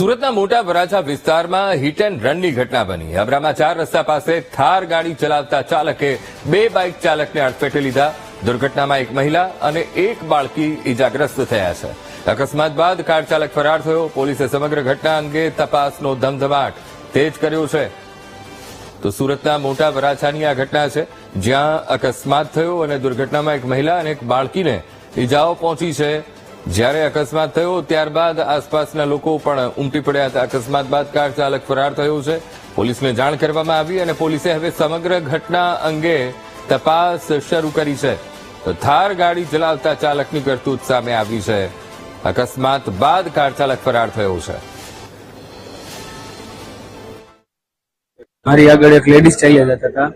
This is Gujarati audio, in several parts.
સુરતના મોટા વરાછા વિસ્તારમાં હિટ એન્ડ રનની ઘટના બની. અબરામાં ચાર રસ્તા પાસે થાર ગાડી ચલાવતા ચાલકે બે બાઇક ચાલકને અડફેટે લીધા. દુર્ઘટનામાં એક મહિલા અને એક બાળકી ઇજાગ્રસ્ત થયા છે. અકસ્માત બાદ કાર ચાલક ફરાર થયો. પોલીસે સમગ્ર ઘટના અંગે તપાસનો ધમધમાટ તેજ કર્યો છે. તો સુરતના મોટા વરાછાની આ ઘટના છે. જ્યાં અકસ્માત થયો અને દુર્ઘટનામાં એક મહિલા અને એક બાળકીને ઈજાઓ પહોંચી છે. જ્યારે અકસ્માત થયો, ત્યારબાદ આસપાસના લોકો પણ ઉમટી પડ્યા હતા. અકસ્માત બાદ કાર ચાલક ફરાર થયો છે. પોલીસને જાણ કરવામાં આવી અને પોલીસે હવે સમગ્ર ઘટના અંગે તપાસ શરૂ કરી છે. થાર ગાડી ચલાવતા ચાલકની કરતૂત સામે આવી છે. અકસ્માત બાદ કાર ચાલક ફરાર થયો છે. મારી આગળ એક લેડીઝ ચાલ્યા જતા હતા.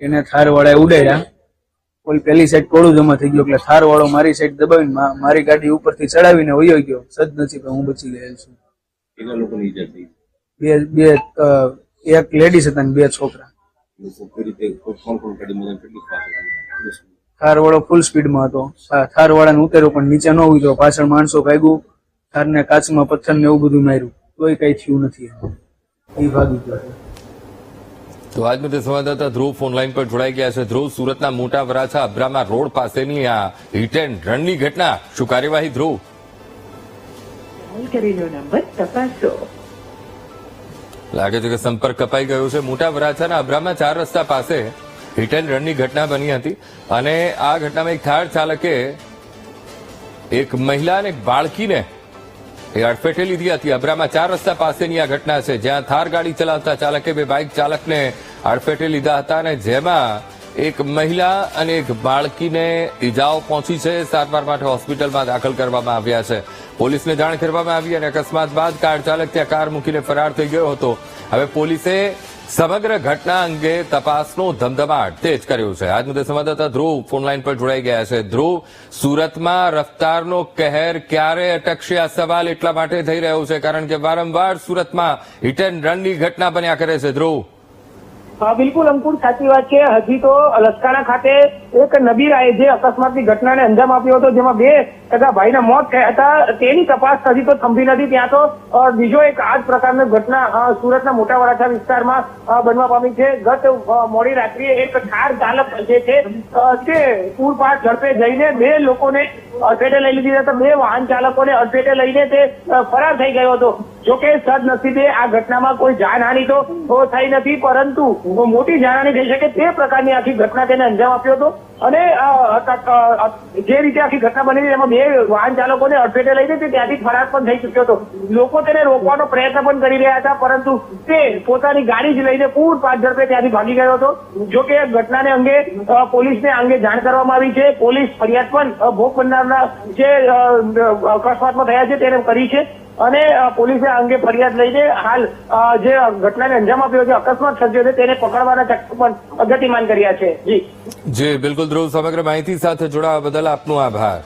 એને થાર વાળા ઉડાડ્યા. ઓલી પેલી સાઈડ ટોળું જમા થઈ ગયું એટલે થાર વાળો મારી સાઈડ દબાવીને મારી ગાડી ઉપરથી ચડાવીને વયો ગયો. સદનસીબે હું બચી ગયેલ છું. કેટલા લોકોની ઈજા થઈ? બે બે એક લેડીઝ હતા ને બે છોકરા. થાર વાળો ફૂલ સ્પીડમાં હતો? થાર વાળાને ઉતાર્યો પણ નીચે ન ઉતર્યો. પાછળ માણસો ભાગ્યું થારને કાચમાં પથ્થર ને એવું બધું માર્યું. તોય કઈ થયું નથી એ ભાગી ગયો. તો આજ મુદ્દે સંવાદદાતા ધ્રુવ ફોનલાઈન પર જોડાઈ ગયા છે. ધ્રુવ સુરતના મોટા વરાછા અબ્રામા રોડ પાસેની આ હિટ એન્ડ રનની ઘટના શું કાર્યવાહી ધ્રુવ? લાગે છે કે સંપર્ક કપાઈ ગયો છે. મોટા વરાછાના અબ્રામા ચાર રસ્તા પાસે હિટ એન્ડ રનની ઘટના બની હતી. અને આ ઘટનામાં એક થાર ચાલકે એક મહિલા અને એક બાળકીને એ અડફેટે લીધી હતી. અબ્રામાં ચાર રસ્તા પાસેની આ ઘટના છે. જ્યાં થાર ગાડી ચલાવતા ચાલકે બે બાઇક ચાલકને અડફેટે લીધા હતા અને જેમાં એક મહિલા અને એક બાળકીને ઈજાઓ પહોંચી છે. સારવાર માટે હોસ્પિટલમાં દાખલ કરવામાં આવ્યા છે. પોલીસને જાણ કરવામાં આવી અને અકસ્માત બાદ કાર ચાલક ત્યાં કાર મૂકીને ફરાર થઈ ગયો હતો. હવે પોલીસે સમગ્ર ઘટના અંગે તપાસનો ધમધમાટ તેજ કર્યો છે. આજ મુદ્દે સંવાદદાતા ધ્રુવ ફોનલાઈન પર જોડાઈ ગયા છે. ધ્રુવ, સુરતમાં રફતારનો કહેર ક્યારે અટકશે? આ સવાલ એટલા માટે થઈ રહ્યો છે, કારણ કે વારંવાર સુરતમાં હિટ એન્ડ રનની ઘટના બન્યા કરે છે. ધ્રુવ. બિલકુલ અંકુર, સાચી વાત છે. હજી તો લસકાણા ખાતે એક નબીરાએ જે અકસ્માતની ઘટનાને અંજામ આપ્યો હતો, જેમાં બે તથા ભાઈના મોત થયા હતા, તેની તપાસ હજી તો થંભી નથી. ત્યાં તો બીજો એક આ જ પ્રકારની ઘટના સુરતના મોટા વરાછા વિસ્તારમાં બનવા પામી છે. ગત મોડી રાત્રિએ એક કાર ચાલક જે છે તે પુલ ઝડપે જઈને બે લોકોને અડફેટે લઈ લીધી હતા. બે વાહન ચાલકોને અડફેટે લઈને તે ફરાર થઈ ગયો હતો. જોકે સદનસીબે આ ઘટનામાં કોઈ જાનહાની તો થઈ નથી, પરંતુ મોટી જાનહાની થઈ શકે તે પ્રકારની આખી ઘટના તેને અંજામ આપ્યો હતો. અને જે રીતે આખી ઘટના બની એમાં બે વાહન ચાલકોને અડફેટે લઈ તે ત્યાંથી ફરાર પણ થઈ ચુક્યો હતો. લોકો તેને રોકવાનો પ્રયત્ન પણ કરી રહ્યા હતા, પરંતુ તે પોતાની ગાડી જ લઈને પૂર પાંચ ઝડપે ત્યાંથી ભાગી ગયો હતો. જો કે ઘટનાને અંગે પોલીસને આ અંગે જાણ કરવામાં આવી છે. પોલીસ ફરિયાદ પણ ભોગ બનનારના જે અકસ્માતમાં થયા છે, તેને કરી છે. અને પોલીસે આ અંગે ફરિયાદ લઈને હાલ જે ઘટનાને અંજામ આપ્યો છે, અકસ્માત સર્જ્યો છે, તેને પકડવાના ચક્ર પણ અગતિમાન કર્યા છે. જી. જી, બિલકુલ ધ્રુવ, સમગ્ર માહિતી સાથે જોડાવા બદલ આપનો આભાર.